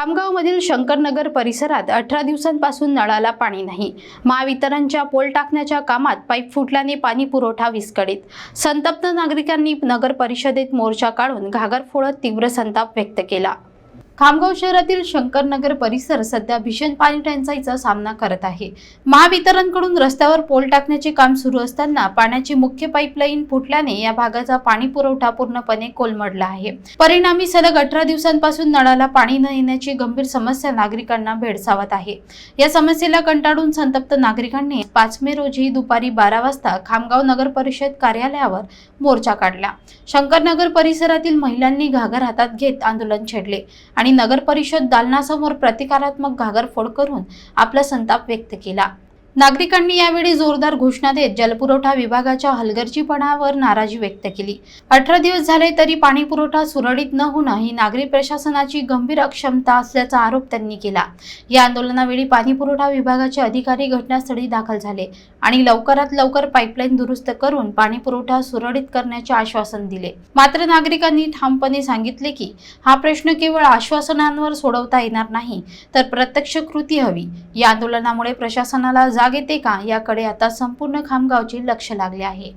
खामगावमधील शंकरनगर परिसरात अठरा दिवसांपासून नळाला पाणी नाही. महावितरणच्या पोल टाकण्याच्या कामात पाईप फुटल्याने पाणी पुरवठा विस्कळीत. संतप्त नागरिकांनी नगर परिषदेत मोर्चा काढून घागर फोडत तीव्र संताप व्यक्त केला. खामगाव शहरातील शंकरनगर परिसर सध्या भीषण पाणी टंचाईचा सामना करत आहे. महावितरणकडून रस्त्यावर पोल टाकण्याचे काम सुरू असताना पाण्याची मुख्य पाईपलाईन फुटल्याने या भागाचा पाणी पुरवठा पूर्णपणे कोलमडला आहे. परिणामी सलग अठरा दिवसांपासून नळाला पाणी न येण्याची गंभीर समस्या नागरिकांना भेडसावत आहे. या समस्येला कंटाळून संतप्त नागरिकांनी पाच मे रोजी दुपारी बारा वाजता खामगाव नगर परिषद कार्यालयावर मोर्चा काढला. शंकरनगर परिसरातील महिलांनी घागर हातात घेत आंदोलन छेडले आणि नगर परिषद दालनासमोर प्रतिकारात्मक घागरफोड करून आपला संताप व्यक्त केला. नागरिकांनी यावेळी जोरदार घोषणा देत जलपुरवठा विभागाच्या हलगर्जीपणावर नाराजी व्यक्त केली. अठरा दिवस झाले तरी पाणी पुरवठा सुरळीत न होणं ही नागरी प्रशासनाची गंभीर अक्षमता असल्याचा आरोप त्यांनी केला. या आंदोलनावेळी पाणी पुरवठा विभागाचे अधिकारी घटनास्थळी दाखल झाले आणि लवकरात लवकर पाईपलाईन दुरुस्त करून पाणी पुरवठा सुरळीत करण्याचे आश्वासन दिले. मात्र नागरिकांनी ठामपणे सांगितले की हा प्रश्न केवळ आश्वासनांवर सोडवता येणार नाही तर प्रत्यक्ष कृती हवी. या आंदोलनामुळे प्रशासनाला जाग येते का? याकडे आता संपूर्ण खामगावचे लक्ष लागले आहे.